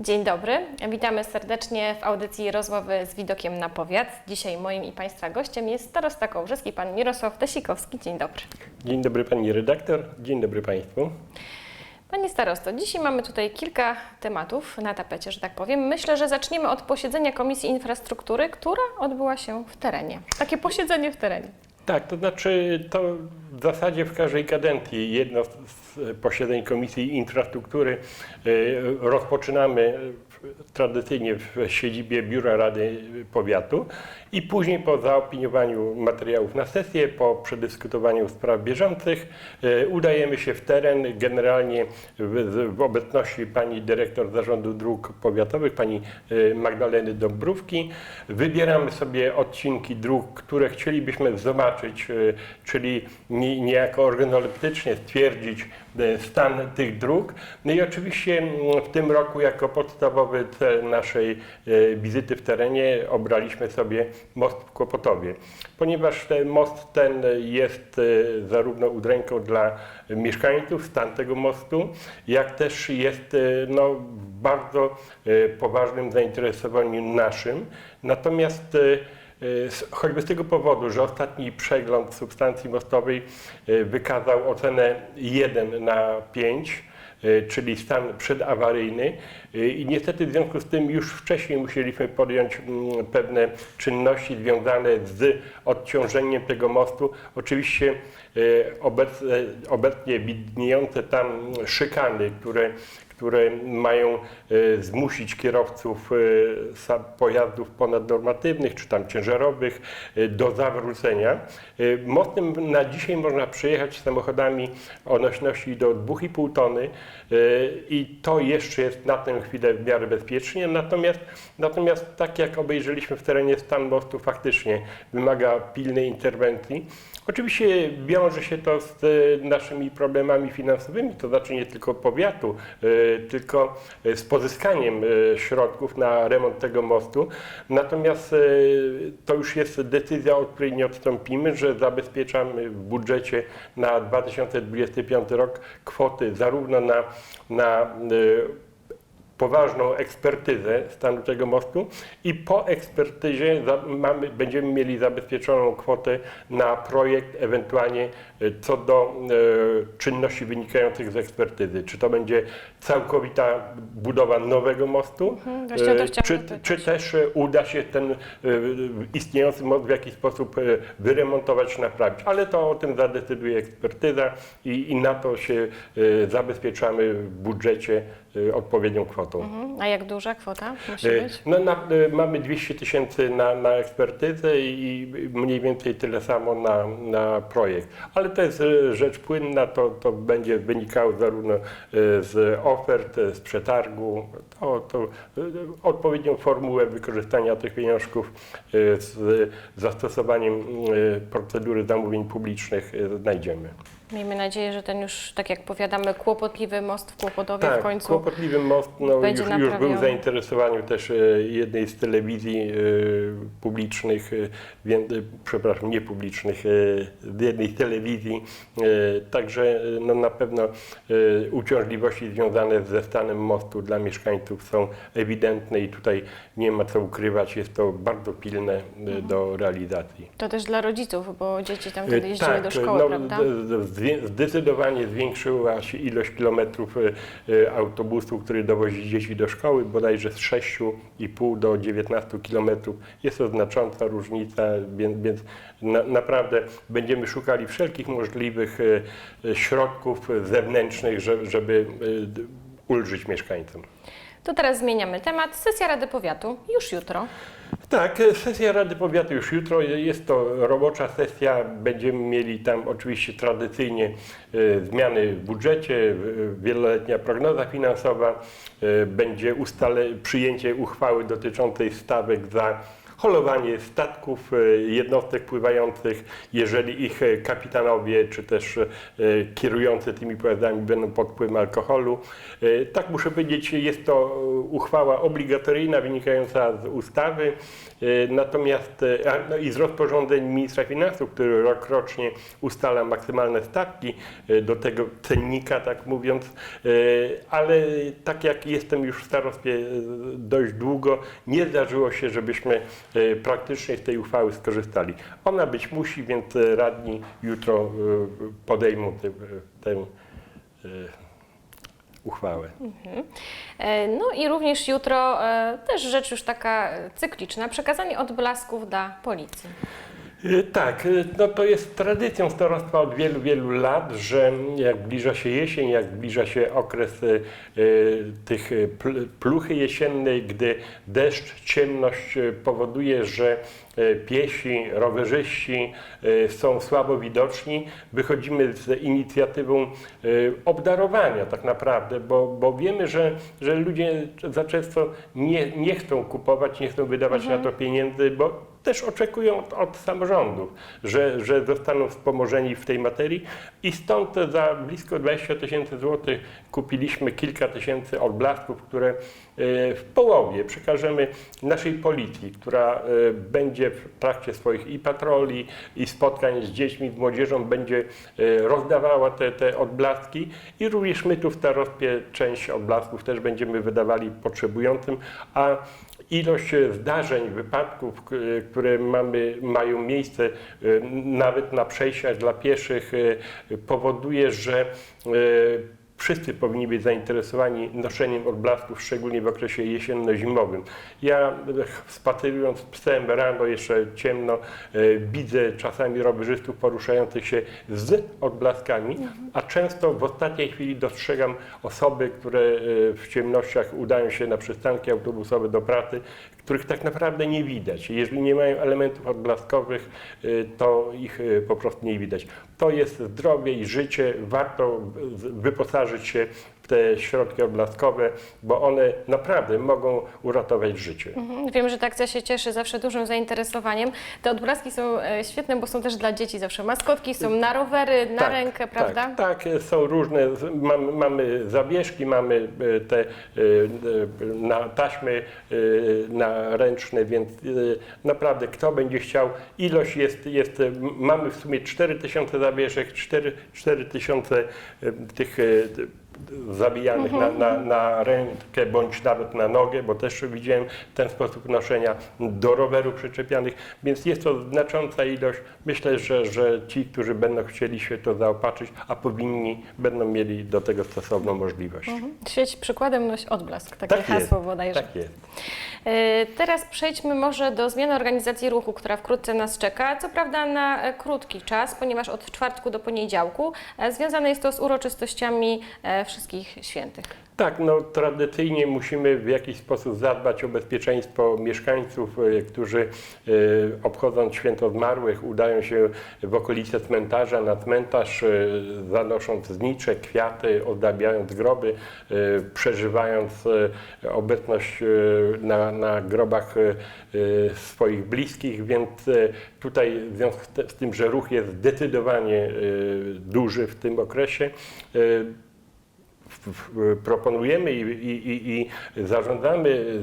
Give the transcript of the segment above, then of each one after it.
Dzień dobry, witamy serdecznie w audycji Rozmowy z widokiem na powiat. Dzisiaj moim i Państwa gościem jest starosta kołbrzeski, pan Mirosław Tesikowski. Dzień dobry. Dzień dobry pani redaktor, dzień dobry państwu. Panie starosto, dzisiaj mamy tutaj kilka tematów na tapecie, że tak powiem. Myślę, że zaczniemy od posiedzenia Komisji Infrastruktury, która odbyła się w terenie. Takie posiedzenie w terenie. Tak, to znaczy to w zasadzie w każdej kadencji jedno z posiedzeń Komisji Infrastruktury y, rozpoczynamy w- tradycyjnie w siedzibie Biura Rady Powiatu i później po zaopiniowaniu materiałów na sesję, po przedyskutowaniu spraw bieżących y, udajemy się w teren, generalnie w, w obecności pani dyrektor Zarządu Dróg Powiatowych, pani y, Magdaleny Dąbrówki. Wybieramy sobie odcinki dróg, które chcielibyśmy zobaczyć, y, czyli nie- niejako organoleptycznie stwierdzić stan tych dróg. No i oczywiście w tym roku jako podstawowy cel naszej wizyty w terenie obraliśmy sobie most Kłopotowie, ponieważ most ten jest y, zarówno udręką dla mieszkańców, stan tego mostu, jak też jest y, no, bardzo y, poważnym zainteresowaniu naszym. Natomiast choćby z tego powodu, że ostatni przegląd substancji mostowej wykazał ocenę 1 na 5, y, czyli stan przedawaryjny Y, i niestety w związku z tym już wcześniej musieliśmy podjąć mm, pewne czynności związane z odciążeniem tego mostu. Oczywiście y, obecnie widniejące tam szykany, które które mają e, zmusić kierowców e, pojazdów ponadnormatywnych czy tam ciężarowych e, do zawrócenia. Mostem na dzisiaj można przejechać samochodami o nośności do 2,5 tony i to jeszcze jest na tę chwilę w miarę bezpiecznie. Natomiast, natomiast tak jak obejrzeliśmy w terenie stan mostu faktycznie wymaga pilnej interwencji. Oczywiście wiąże się to z naszymi problemami finansowymi, to znaczy nie tylko powiatu, tylko e, z pozyskaniem e, środków na remont tego mostu. Natomiast e, to już jest decyzja, od której nie odstąpimy, że zabezpieczamy w budżecie na 2025 rok kwoty zarówno na, na poważną ekspertyzę stanu tego mostu i po ekspertyzie mamy, będziemy mieli zabezpieczoną kwotę na projekt, ewentualnie e, co do e, czynności wynikających z ekspertyzy. Czy to będzie całkowita budowa nowego mostu, Mhm, e, czy, czy też e, uda się ten e, istniejący most w jakiś sposób e, wyremontować, naprawić. Ale to o tym zadecyduje ekspertyza i, i na to się e, zabezpieczamy w budżecie odpowiednią kwotą. Mhm. A jak duża kwota musi E, być? No, na, e, mamy 200 tysięcy na, na ekspertyzę i mniej więcej tyle samo na, na projekt. Ale to jest rzecz płynna, to, to będzie wynikało zarówno z ofert, z przetargu, to, to odpowiednią formułę wykorzystania tych pieniążków z zastosowaniem procedury zamówień publicznych znajdziemy. Miejmy nadzieję, że ten już, tak jak powiadamy, kłopotliwy most w Kłopotowie w końcu Tak, kłopotliwy most no, będzie już, już był w zainteresowaniu też e, jednej z telewizji e, publicznych, e, przepraszam, nie publicznych, e, z jednej z telewizji, także no, na pewno uciążliwości związane ze stanem mostu dla mieszkańców są ewidentne i tutaj nie ma co ukrywać, jest to bardzo pilne Mhm. do realizacji. To też dla rodziców, bo dzieci tam wtedy E, jeździły do szkoły, no, prawda? Zdecydowanie zwiększyła się ilość kilometrów e, e, autobusu, który dowozi dzieci do szkoły, bodajże z 6,5 do 19 kilometrów. Jest to znacząca różnica, więc, na, naprawdę będziemy szukali wszelkich możliwych e, środków zewnętrznych, że- żeby ulżyć mieszkańcom. To teraz zmieniamy temat. Sesja Rady Powiatu już jutro. Tak, sesja Rady Powiatu już jutro. Jest to robocza sesja. Będziemy mieli tam oczywiście tradycyjnie e, zmiany w budżecie, e, wieloletnia prognoza finansowa, e, będzie ustale, przyjęcie uchwały dotyczącej stawek za holowanie statków, e, jednostek pływających, jeżeli ich e, kapitanowie czy też e, kierujący tymi pojazdami będą pod wpływem alkoholu. Tak muszę powiedzieć, jest to uchwała obligatoryjna wynikająca z ustawy, natomiast no i z rozporządzeń ministra finansów, który rokrocznie ustala maksymalne stawki do tego cennika, tak mówiąc, ale tak jak jestem już w starostwie dość długo, nie zdarzyło się, żebyśmy praktycznie z tej uchwały skorzystali. Ona być musi, więc radni jutro e, podejmą tę- tę e, uchwałę. E, No i również jutro e, też rzecz już taka cykliczna, przekazanie odblasków dla policji. Tak, y, no to jest tradycją starostwa od wielu, wielu lat, że jak zbliża się jesień, jak zbliża się okres y, y, tych y, pl- pluchy jesiennej, gdy deszcz, ciemność powoduje, że piesi, rowerzyści są słabo widoczni, wychodzimy z inicjatywą obdarowania tak naprawdę, bo, bo wiemy, że, że ludzie za często nie, nie chcą kupować, nie chcą wydawać na to pieniędzy, bo też oczekują od, od samorządów, że, że zostaną wspomożeni w tej materii. I stąd za blisko 20 tysięcy złotych kupiliśmy kilka tysięcy odblasków, które e, w połowie przekażemy naszej policji, która e, będzie w trakcie swoich i patroli, i spotkań z dziećmi, z młodzieżą będzie e, rozdawała te, te odblaski. I również my tu w starostwie część odblasków też będziemy wydawali potrzebującym, a ilość zdarzeń, wypadków, które mamy, mają miejsce e, nawet na przejściach dla pieszych, e, powoduje, że e, wszyscy powinni być zainteresowani noszeniem odblasków, szczególnie w okresie jesienno-zimowym. Ja e, spacerując psem rano, jeszcze ciemno, e, widzę czasami rowerzystów poruszających się z odblaskami, a często w ostatniej chwili dostrzegam osoby, które e, w ciemnościach udają się na przystanki autobusowe do pracy, których tak naprawdę nie widać. Jeżeli nie mają elementów odblaskowych, to ich po prostu nie widać. To jest zdrowie i życie. Warto wyposażyć się te środki odblaskowe, bo one naprawdę mogą uratować życie. Mhm. Wiem, że ta akcja się cieszy zawsze dużym zainteresowaniem. Te odblaski są e, świetne, bo są też dla dzieci zawsze. Maskotki są na rowery, na rękę, prawda? Tak, tak, są różne, mamy, mamy zawieszki, mamy te e, na taśmy na ręczne, więc naprawdę kto będzie chciał, ilość jest, jest mamy w sumie 4000 zawieszek, 4, 4000 e, tych zabijanych na, na, na rękę bądź nawet na nogę, bo też widziałem ten sposób noszenia do rowerów przyczepianych, więc jest to znacząca ilość. Myślę, że, że ci, którzy będą chcieli się to zaopatrzyć, a powinni, będą mieli do tego stosowną możliwość. Mhm. Świeć przykładem, noś odblask. Takie Tak jest, hasło bodajże. Tak jest. E, Teraz przejdźmy może do zmiany organizacji ruchu, która wkrótce nas czeka. Co prawda na e, krótki czas, ponieważ od czwartku do poniedziałku. E, Związane jest to z uroczystościami e, wszystkich świętych. Tak, no tradycyjnie musimy w jakiś sposób zadbać o bezpieczeństwo mieszkańców, e, którzy e, obchodząc święto zmarłych udają się w okolice cmentarza, na cmentarz, e, zanosząc znicze, kwiaty, ozdabiając groby, przeżywając obecność na, na grobach swoich bliskich, więc tutaj w związku z tym, że ruch jest zdecydowanie duży w tym okresie, proponujemy i, i, i,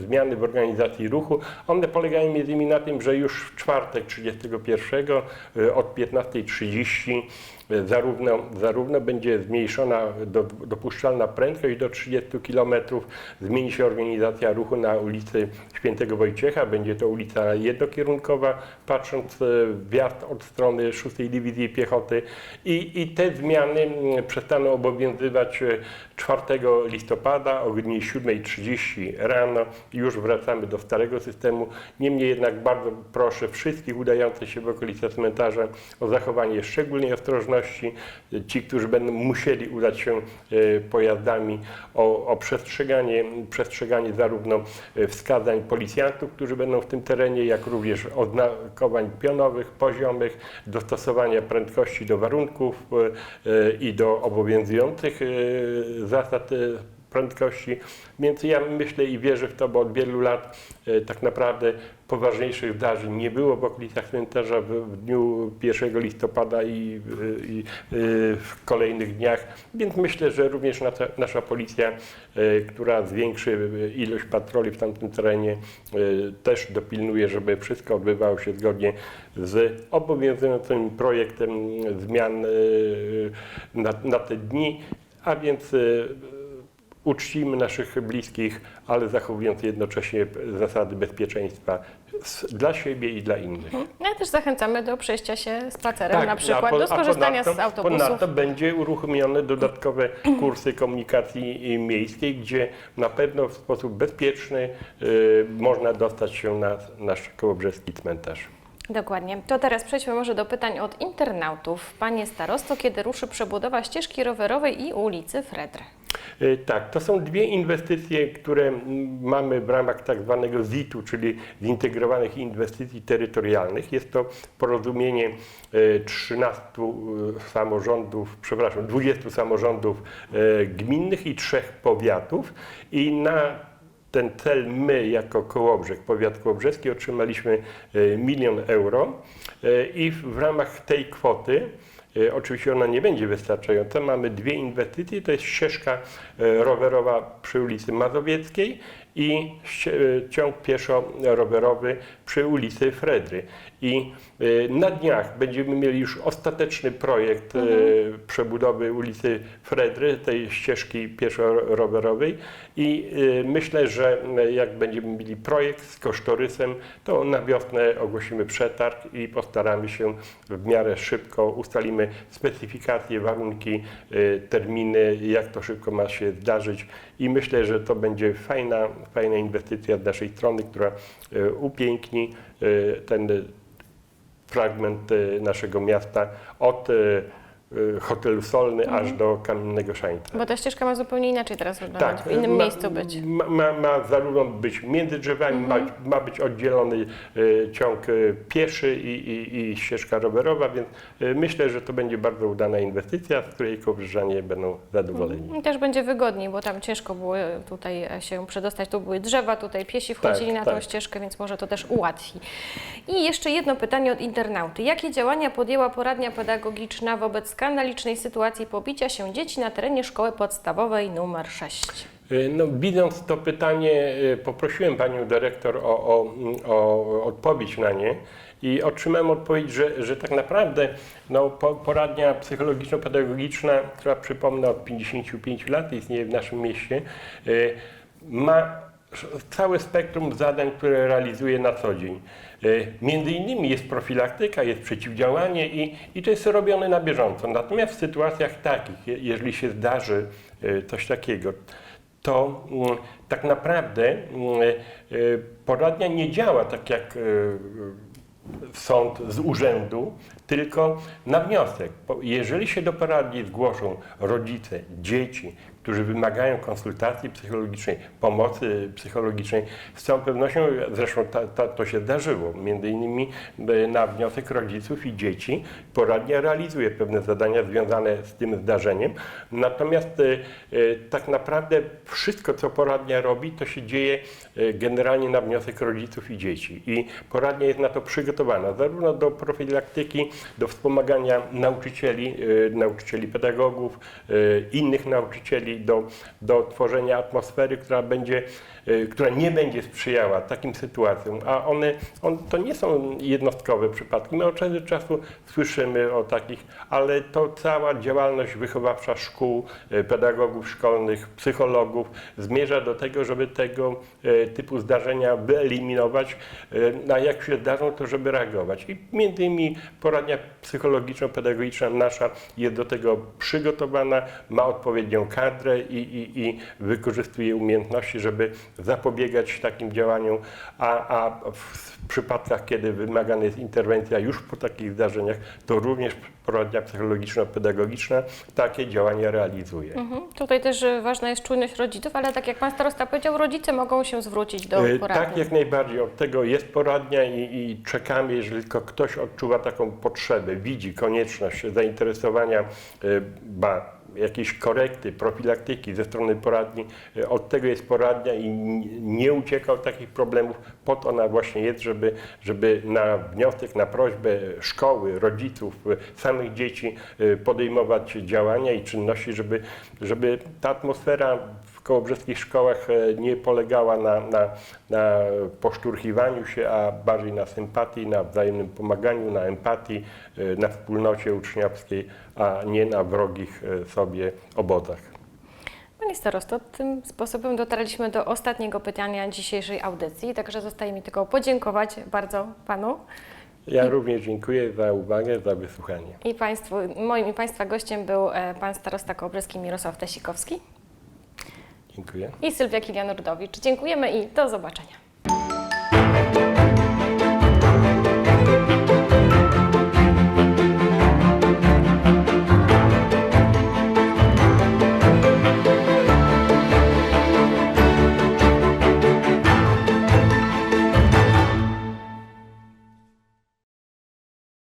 zmiany w organizacji ruchu, one polegają między innymi na tym, że już w czwartek 31 y, od 15.30 y, zarówno, zarówno będzie zmniejszona do, dopuszczalna prędkość do 30 km, zmieni się organizacja ruchu na ulicy Świętego Wojciecha, będzie to ulica jednokierunkowa, patrząc w wjazd od strony 6 Dywizji Piechoty i, i te zmiany przestaną obowiązywać y, 4 listopada o godzinie 7.30 rano. Już wracamy do starego systemu. Niemniej jednak bardzo proszę wszystkich udających się w okolice cmentarza o zachowanie szczególnej ostrożności. Ci, którzy będą musieli udać się e, pojazdami, o, o przestrzeganie, przestrzeganie zarówno e, wskazań policjantów, którzy będą w tym terenie, jak również oznakowań pionowych, poziomych, dostosowania prędkości do warunków e, i do obowiązujących zasad prędkości. Więc ja myślę i wierzę w to, bo od wielu lat e, tak naprawdę poważniejszych zdarzeń nie było w okolicach cmentarza w, dniu 1 listopada i, y, i y, w kolejnych dniach. Więc myślę, że również nasza, nasza policja, która zwiększy ilość patroli w tamtym terenie, też dopilnuje, żeby wszystko odbywało się zgodnie z obowiązującym projektem zmian na, na te dni, a więc uczcimy naszych bliskich, ale zachowując jednocześnie zasady bezpieczeństwa dla siebie i dla innych. No i też zachęcamy do przejścia się spacerem na a przykład, po- do skorzystania ponadto- z autobusów. Ponadto będzie uruchomione dodatkowe kursy komunikacji miejskiej, gdzie na pewno w sposób bezpieczny y, można dostać się na nasz kołobrzeski cmentarz. Dokładnie. To teraz przejdźmy może do pytań od internautów. Panie starosto, kiedy ruszy przebudowa ścieżki rowerowej i ulicy Fredry? Y, Tak, to są dwie inwestycje, które mamy w ramach tak zwanego ZIT-u, czyli Zintegrowanych Inwestycji Terytorialnych. Jest to porozumienie y, 13 y, samorządów, przepraszam, 20 samorządów gminnych i trzech powiatów i na ten cel my jako Kołobrzeg, powiat kołobrzeski otrzymaliśmy milion euro i w ramach tej kwoty E, Oczywiście ona nie będzie wystarczająca. Mamy dwie inwestycje. To jest ścieżka e, rowerowa przy ulicy Mazowieckiej i e, ciąg pieszo-rowerowy przy ulicy Fredry. I e, na dniach będziemy mieli już ostateczny projekt e, przebudowy ulicy Fredry, tej ścieżki pieszo-rowerowej. I myślę, że jak będziemy mieli projekt z kosztorysem, to na wiosnę ogłosimy przetarg i postaramy się w miarę szybko ustalimy specyfikacje, warunki, terminy, jak to szybko ma się zdarzyć. I myślę, że to będzie fajna, fajna inwestycja z naszej strony, która y, upiękni y, ten fragment y, naszego miasta od hotelu Solny aż do Kamiennego Szańca. Bo ta ścieżka ma zupełnie inaczej teraz wyglądać, w innym Tak, ma, miejscu być. Mhm. Ma, ma, ma zarówno być między drzewami, ma, ma być oddzielony y, ciąg y, pieszy i, i, i ścieżka rowerowa, więc y, myślę, że to będzie bardzo udana inwestycja, z której kołbrzyżanie będą zadowoleni. I też będzie wygodniej, bo tam ciężko było tutaj się przedostać. Tu były drzewa, tutaj piesi wchodzili Tak, na tą tak. ścieżkę, więc może to też ułatwi. I jeszcze jedno pytanie od internauty. Jakie działania podjęła poradnia pedagogiczna wobec skandalicznej sytuacji pobicia się dzieci na terenie szkoły podstawowej numer 6? Y, No, widząc to pytanie, y, poprosiłem panią dyrektor o, o, o odpowiedź na nie i otrzymałem odpowiedź, że, że tak naprawdę no, po- poradnia psychologiczno-pedagogiczna, która przypomnę od 55 lat istnieje w naszym mieście, y, ma całe spektrum zadań, które realizuje na co dzień. Y, Między innymi jest profilaktyka, jest przeciwdziałanie i, i to jest robione na bieżąco. Natomiast w sytuacjach takich, je- jeżeli się zdarzy y, coś takiego, to mm, tak naprawdę y, poradnia nie działa tak jak sąd z urzędu, tylko na wniosek. Jeżeli się do poradni zgłoszą rodzice, dzieci, którzy wymagają konsultacji psychologicznej, pomocy psychologicznej, z całą pewnością, zresztą ta, ta, to się zdarzyło, między innymi na wniosek rodziców i dzieci, poradnia realizuje pewne zadania związane z tym zdarzeniem. Natomiast e, e, tak naprawdę wszystko, co poradnia robi, to się dzieje e, generalnie na wniosek rodziców i dzieci. I poradnia jest na to przygotowana, zarówno do profilaktyki, do wspomagania nauczycieli, nauczycieli pedagogów, innych nauczycieli, do, do tworzenia atmosfery, która będzie, e, która nie będzie sprzyjała takim sytuacjom, a one, on, to nie są jednostkowe przypadki. My od czasu do czasu słyszymy o takich, ale to cała działalność wychowawcza szkół, e, pedagogów szkolnych, psychologów zmierza do tego, żeby tego e, typu zdarzenia wyeliminować, a jak się zdarzą, to żeby reagować. I między innymi poradnia psychologiczno-pedagogiczna nasza jest do tego przygotowana, ma odpowiednią kadrę i, i, i wykorzystuje umiejętności, żeby zapobiegać takim działaniom, a, a w przypadkach, kiedy wymagana jest interwencja już po takich zdarzeniach, to również poradnia psychologiczno-pedagogiczna takie działania realizuje. Mhm. Tutaj też e, ważna jest czujność rodziców, ale tak jak Pan starosta powiedział, rodzice mogą się zwrócić do E, poradni. Tak, jak najbardziej. Od tego jest poradnia i, i czekamy, jeżeli tylko ktoś odczuwa taką potrzebę, widzi konieczność zainteresowania, e, ba, jakieś korekty, profilaktyki ze strony poradni. E, Od tego jest poradnia i nie ucieka od takich problemów. Po to ona właśnie jest, żeby, żeby na wniosek, na prośbę szkoły, rodziców, e, samych dzieci e, podejmować działania i czynności, żeby, żeby ta atmosfera w kołobrzeskich szkołach e, nie polegała na, na, na poszturchiwaniu się, a bardziej na sympatii, na wzajemnym pomaganiu, na empatii, e, na wspólnocie uczniowskiej, a nie na wrogich e, sobie obozach. Panie starosto, tym sposobem dotarliśmy do ostatniego pytania dzisiejszej audycji, także zostaje mi tylko podziękować bardzo Panu Ja również dziękuję za uwagę, za wysłuchanie. i Państwu. Moim i Państwa gościem był Pan starosta kołobrzeskich Mirosław Tesikowski Dziękuję. i Sylwia Kilian-Rudowicz. Dziękujemy i do zobaczenia.